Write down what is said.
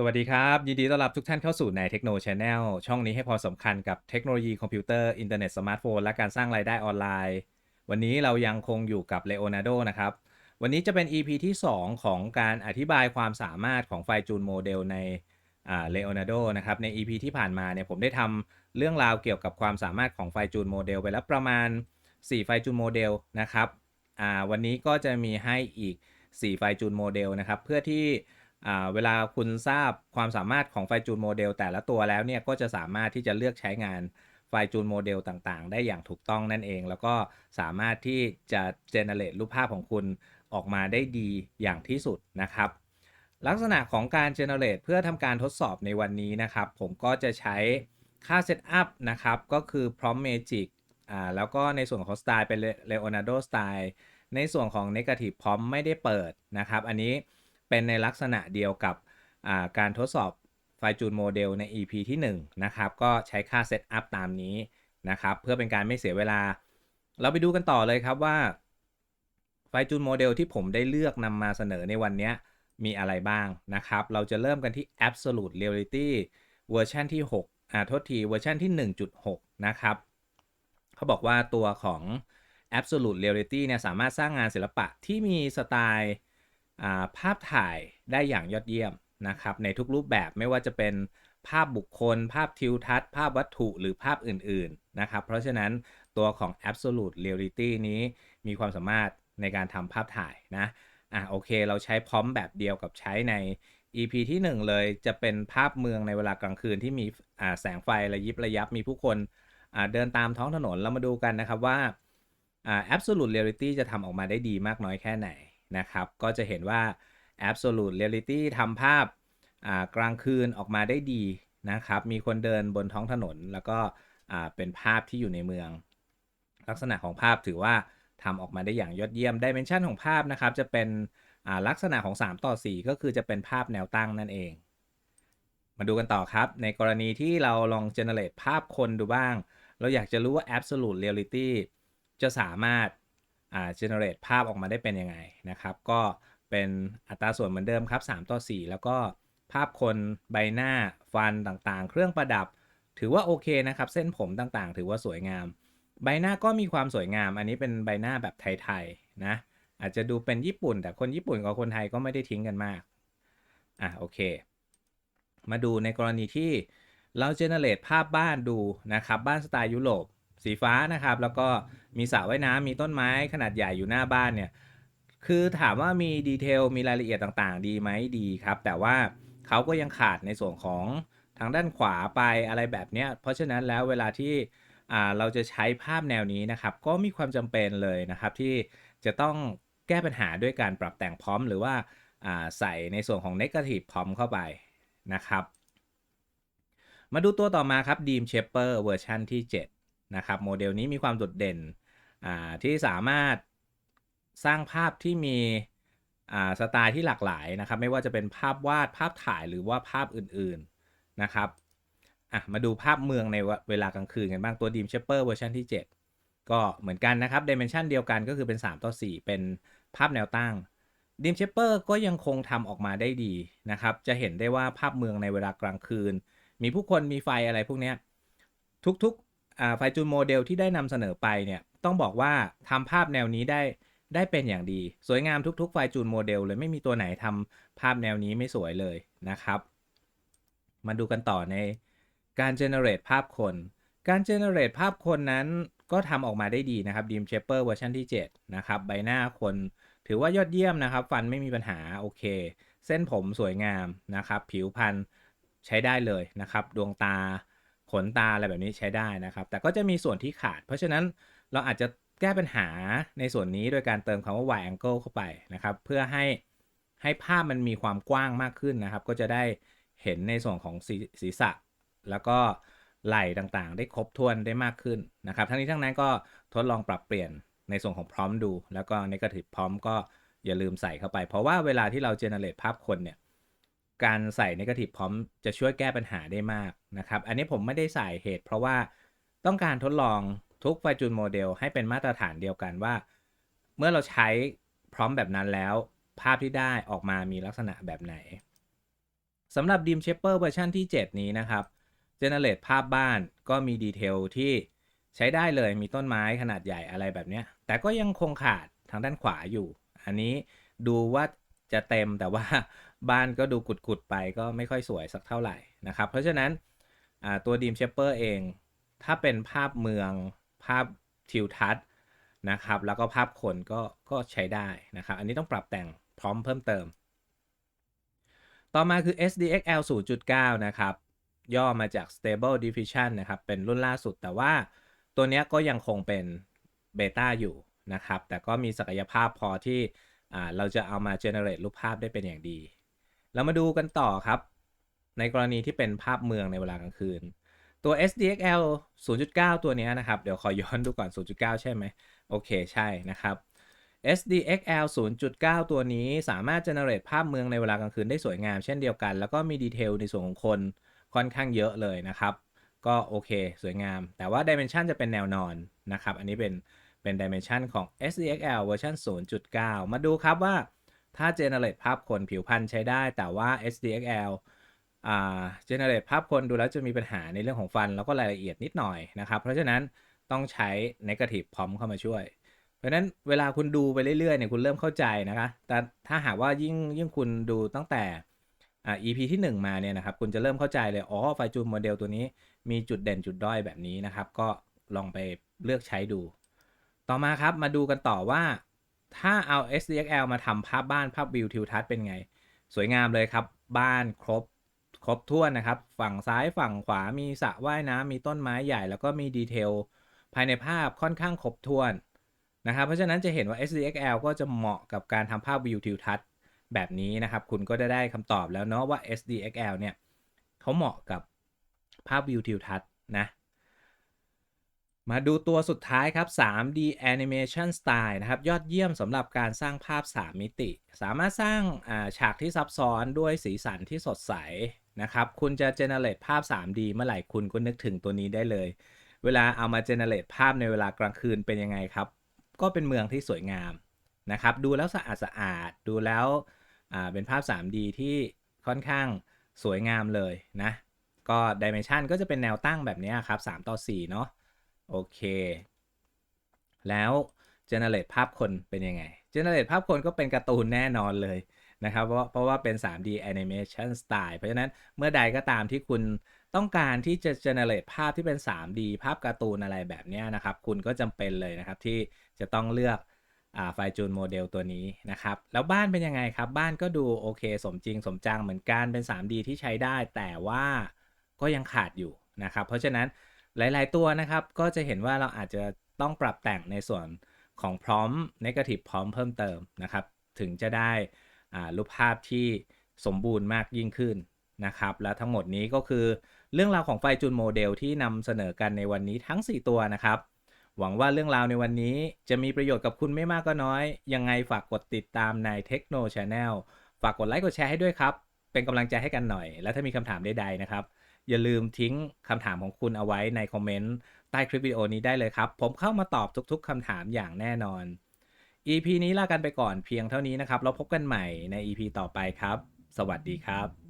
สวัสดีครับ ยินดีต้อนรับทุกท่านเข้าสู่ใน Techno Channel ช่องนี้ให้ความสำคัญกับเทคโนโลยีคอมพิวเตอร์อินเทอร์เน็ตสมาร์ทโฟนและการสร้างรายได้ออนไลน์ วันนี้เรายังคงอยู่กับ Leonardo นะครับ วันนี้จะเป็น EP ที่ 2 ของการอธิบายความสามารถของไฟจูนโมเดลในอ่า Leonardo นะครับใน EP ที่ผ่านมาเนี่ยผมได้ทำเรื่องราวเกี่ยวกับความสามารถของไฟจูนโมเดลไปแล้วประมาณ 4 ไฟจูนโมเดลนะครับอ่าวันนี้ก็จะมีให้อีก 4 ไฟจูนโมเดลนะครับเพื่อที่ เวลาคุณทราบความสามารถของไฟจูนโมเดลแต่ละตัวแล้วเนี่ยก็จะสามารถที่จะเลือกใช้งานไฟจูนโมเดลต่างๆ ได้อย่างถูกต้องนั่นเอง แล้วก็สามารถที่จะเจเนเรตรูปภาพของคุณออกมาได้ดีอย่างที่สุดนะครับ ลักษณะของการ generate เพื่อทำการทดสอบในวันนี้นะครับ ผมก็จะใช้ค่า setup นะครับ ก็คือ prompt magic อ่าแล้วก็ในส่วนของ style เป็น Leonardo style ในส่วนของ negative prompt ไม่ได้เปิดนะครับ อันนี้ เป็นในลักษณะเดียวกับาการทดสอบไฟจูนโมเดลใน EP ที่1นะครับก็ใช้ค่า setup ตามนี้นะครับเพื่อเป็นการไม่เสียเวลา เราไปดูกันต่อเลยครับว่าไฟจูนโมเดลที่ผมได้เลือกนำมาเสนอในวันนี้มีอะไรบ้างนะครับ เราจะเริ่มกันที่ Absolute Reality เวอร์ชันที่6อ่าโทษทีเวอร์ชันที่ 1.6 นะครับเขาบอกว่าตัวของ Absolute Reality เนี่ยสามารถสร้างงานศิลปะที่มีสไตล์ ภาพถ่ายได้อย่างยอดเยี่ยมนะครับในทุกรูปแบบไม่ว่าจะเป็นภาพบุคคล ภาพทิวทัศน์ ภาพวัตถุหรือภาพอื่นๆนะครับเพราะฉะนั้นตัวของ Absolute Reality นี้มีความสามารถในการทำภาพถ่ายนะอะโอเค เราใช้พร้อมแบบเดียวกับใช้ใน EP ที่ 1 เลยจะเป็นภาพเมืองในเวลากลางคืนที่มีแสงไฟระยิบระยับมีผู้คนเดินตามท้องถนนเรามาดูกันนะครับว่า Absolute Reality จะทำออกมาได้ดีมากน้อยแค่ไหน นะครับ ก็จะเห็นว่า Absolute Reality ทำภาพกลางคืนออกมาได้ดีนะครับ มีคนเดินบนท้องถนน แล้วก็เป็นภาพที่อยู่ในเมือง ลักษณะของภาพถือว่าทำออกมาได้อย่างยอดเยี่ยม Dimension ของภาพนะครับ จะเป็นลักษณะของ 3 ต่อ 4 ก็คือจะเป็นภาพแนวตั้งนั่นเอง มาดูกันต่อครับ ในกรณีที่เราลอง generate ภาพคนดูบ้าง เราอยากจะรู้ว่า absolute reality จะสามารถ อ่า generate ภาพออกมาได้เป็นยังไงนะครับ ก็เป็นอัตราส่วนเหมือนเดิมครับ 3 ต่อ 4 แล้วก็ภาพคนใบหน้าฟันต่างๆ เครื่องประดับ ถือว่าโอเคนะครับ เส้นผมต่างๆ ถือว่าสวยงาม ใบหน้าก็มีความสวยงาม อันนี้เป็นใบหน้าแบบไทยๆนะอาจจะดูเป็นญี่ปุ่น แต่คนญี่ปุ่นกับคนไทยก็ไม่ได้ทิ้งกันมากอะโอเค มาดูในกรณีที่เราเจเนเรตภาพบ้านดูนะครับ บ้านสไตล์ยุโรป สีฟ้านะครับ แล้วก็มีสระว่ายน้ำมีต้นไม้ขนาดใหญ่อยู่หน้าบ้านเนี่ยคือถามว่ามีดีเทลมีรายละเอียดต่างๆ ดีไหมดีครับ แต่ว่าเขาก็ยังขาดในส่วนของทางด้านขวาไปอะไรแบบเนี้ยเพราะฉะนั้นแล้วเวลาที่เราจะใช้ภาพแนวนี้นะครับ ก็มีความจำเป็นเลยนะครับ ที่จะต้องแก้ปัญหาด้วยการปรับแต่งพร้อมหรือว่าาใส่ในส่วนของ Negative พร้อมเข้าไปนะครับ มาดูตัวต่อมาครับ Deem Shaper เวอร์ชันที่ 7 นะครับโมเดลนี้มีความโดดเด่นที่สามารถสร้างภาพที่มีสไตล์ที่หลากหลายนะครับไม่ว่าจะเป็นภาพวาดภาพถ่ายหรือว่าภาพอื่นๆนะครับอะมาดูภาพเมืองในเวลากลางคืนกันบ้างตัว Deem Shaper เวอร์ชันที่ 7 ก็เหมือนกันนะครับ Dimension เดียวกันก็คือเป็น 3 ต่อ 4 เป็นภาพแนวตั้ง Deem Shaper ก็ยังคงทำออกมาได้ดีนะครับจะเห็นได้ว่าภาพเมืองในเวลากลางคืน มีผู้คนมีไฟอะไรพวกนี้ทุกๆ ไฟจูนโมเดลที่ได้นำเสนอไปเนี่ยต้องบอกว่าทำภาพแนวนี้ได้ได้เป็นอย่างดี สวยงามทุกๆ ไฟจูนโมเดลเลยไม่มีตัวไหนทำภาพแนวนี้ไม่สวยเลยนะครับ มาดูกันต่อในการ generate ภาพคน การ generate ภาพคนนั้นก็ทำออกมาได้ดีนะครับ Deem Shaper เวอร์ชันที่ 7 นะครับ ใบหน้าคนถือว่ายอดเยี่ยมนะครับ ฟันไม่มีปัญหาโอเค เส้นผมสวยงามนะครับ ผิวพรรณใช้ได้เลยนะครับ ดวงตา ขนตาอะไรแบบนี้ใช้ได้นะครับ แต่ก็จะมีส่วนที่ขาด เพราะฉะนั้นเราอาจจะแก้ปัญหาในส่วนนี้โดยการเติมคำว่า wide angle เข้าไปนะครับ เพื่อให้ให้ภาพมันมีความกว้างมากขึ้นนะครับ ก็จะได้เห็นในส่วนของศีศรษะ แล้วก็ไหล่ต่างๆ ได้ครบถ้วนได้มากขึ้นนะครับ ทั้งนี้ทั้งนั้นก็ทดลองปรับเปลี่ยนในส่วนของพร้อมดู แล้วก็ negative พร้อมก็อย่าลืมใส่เข้าไป เพราะว่าเวลาที่เรา generate ภาพคนเนี่ย การใส่ negative พร้อมจะช่วยแก้ปัญหาได้มากนะครับ อันนี้ผมไม่ได้ใส่เหตุ เพราะว่าต้องการทดลองทุกไฟจูนโมเดลให้เป็นมาตรฐานเดียวกันว่า เมื่อเราใช้พร้อมแบบนั้นแล้ว ภาพที่ได้ออกมามีลักษณะแบบไหนสำหรับ Dim Shaper เวอร์ชันที่ 7 นี้นะครับ Generate ภาพบ้านก็มีดีเทลที่ใช้ได้เลยมีต้นไม้ขนาดใหญ่อะไรแบบนี้แต่ก็ยังคงขาดทางด้านขวาอยู่ อันนี้ดูว่า จะเต็มแต่ว่าบ้านก็ดูกุดๆไปก็ไม่ค่อยสวยสักเท่าไหร่นะครับ เพราะฉะนั้นตัว Dim Shaper เอง ถ้าเป็นภาพเมืองภาพทิวทัศน์นะครับ แล้วก็ภาพคนก็ก็ใช้ได้นะครับ อันนี้ต้องปรับแต่งพร้อมเพิ่มเติม ต่อมาคือ SDXL 0.9 นะครับ ย่อมาจาก Stable Diffusion นะครับ เป็นรุ่นล่าสุดแต่ว่าตัวนี้ก็ยังคงเป็นเบต้าอยู่นะครับ แต่ก็มีศักยภาพพอที่ อ่าเราจะเอามา generate รูปภาพได้เป็นอย่างดี เรามาดูกันต่อครับ ในกรณีที่เป็นภาพเมืองในเวลากลางคืน ตัว SDXL 0.9 ตัวนี้นะครับ เดี๋ยวขอย้อนดูก่อน 0.9 ใช่ไหมโอเคใช่นะครับ SDXL 0.9 ตัวนี้สามารถ generate ภาพเมืองในเวลากลางคืนได้สวยงามเช่นเดียวกัน แล้วก็มีดีเทลในส่วนของคนค่อนข้างเยอะเลยนะครับ ก็โอเค สวยงาม แต่ว่า dimension จะเป็นแนวนอนนะครับ อันนี้เป็น เป็น dimension ของ SDXL เวอร์ชัน0.9 มาดูครับว่าถ้า generate ภาพคนผิวพรรณใช้ได้ แต่ว่า SDXL อ่า generate ภาพคนดูแล้วจะมีปัญหาในเรื่องของฟัน แล้วก็รายละเอียดนิดหน่อยนะครับ เพราะฉะนั้นต้องใช้ negative prompt เข้ามาช่วย เพราะฉะนั้นเวลาคุณดูไปเรื่อยๆเนี่ยคุณเริ่มเข้าใจนะคะ แต่ถ้าหากว่ายิ่งยิ่งคุณดูตั้งแต่อ่า EP ที่ 1 มาเนี่ยนะครับ คุณจะเริ่มเข้าใจเลย อ๋อ ไฟจูนโมเดลตัวนี้มีจุดเด่นจุดด้อยแบบนี้นะครับ ก็ลองไปเลือกใช้ดู ต่อมาครับมาดูกันต่อว่า ถ้าเอา SDXL มาทำภาพบ้านภาพวิวทิวทัศน์เป็นไง สวยงามเลยครับ บ้านครบครบถ้วนนะครับ ฝั่งซ้ายฝั่งขวามีสระว่ายน้ำมีต้นไม้ใหญ่ แล้วก็มีดีเทลภายในภาพค่อนข้างครบถ้วนนะครับ เพราะฉะนั้นจะเห็นว่า SDXL ก็จะเหมาะกับการทำภาพวิวทิวทัศน์แบบนี้นะครับ คุณก็ได้ได้คำตอบแล้วเนาะว่า SDXL เนี่ยเขาเหมาะกับภาพวิวทิวทัศน์นะ มาดูตัวสุดท้ายครับ 3D Animation Style นะครับ ยอดเยี่ยมสำหรับการสร้างภาพ 3 มิติ สามารถสร้างาฉากที่ซับซ้อนด้วยสีสันที่สดใสนะครับ คุณจะ generate ภาพ 3D เมื่อไหร่คุณก็นึกถึงตัวนี้ได้เลย เวลาเอามา generate ภาพในเวลากลางคืนเป็นยังไงครับ ก็เป็นเมืองที่สวยงามนะครับ ดูแล้วสะอาดสะอาด ดูแล้วเป็นภาพ 3D ที่ค่อนข้างสวยงามเลยนะ ก็ dimension ก็จะเป็นแนวตั้งแบบนี้ครับ 3 ต่อ 4 เนาะ โอเค แล้ว generate ภาพคนเป็นยังไง generate ภาพคนก็เป็นการ์ตูนแน่นอนเลยนะครับ เพราะเพราะว่าเป็น 3D animation style เพราะฉะนั้นเมื่อใดก็ตามที่คุณต้องการที่จะ generate ภาพที่เป็น 3D ภาพการ์ตูนอะไรแบบนี้นะครับ คุณก็จำเป็นเลยนะครับที่จะต้องเลือกอไฟจูนโมเดลตัวนี้นะครับ แล้วบ้านเป็นยังไงครับ บ้านก็ดูโอเค สมจริงสมจังเหมือนกันเป็น 3D ที่ใช้ได้ แต่ว่าก็ยังขาดอยู่นะครับ เพราะฉะนั้น หลาย ๆ ตัวนะครับ ก็จะเห็นว่าเราอาจจะต้องปรับแต่งในส่วนของพร้อม negative พร้อมเพิ่มเติมนะครับ ถึงจะได้รูปภาพที่สมบูรณ์มากยิ่งขึ้นนะครับ และทั้งหมดนี้ก็คือเรื่องราวของไฟจูนโมเดลที่นำเสนอกันในวันนี้ทั้ง 4 ตัวนะครับ หวังว่าเรื่องราวในวันนี้จะมีประโยชน์กับคุณไม่มากก็น้อย ยังไงฝากกดติดตามใน Techno Channel ฝากกดไลค์กดแชร์ให้ด้วยครับ เป็นกำลังใจให้กันหน่อย และถ้ามีคำถามใดๆนะครับ อย่าลืมทิ้งคำถามของคุณเอาไว้ในคอมเมนต์ใต้คลิปวิดีโอนี้ได้เลยครับ ผมเข้ามาตอบทุกๆคำถามอย่างแน่นอน EP นี้ลากันไปก่อนเพียงเท่านี้นะครับเราพบกันใหม่ใน EP ต่อไปครับ สวัสดีครับ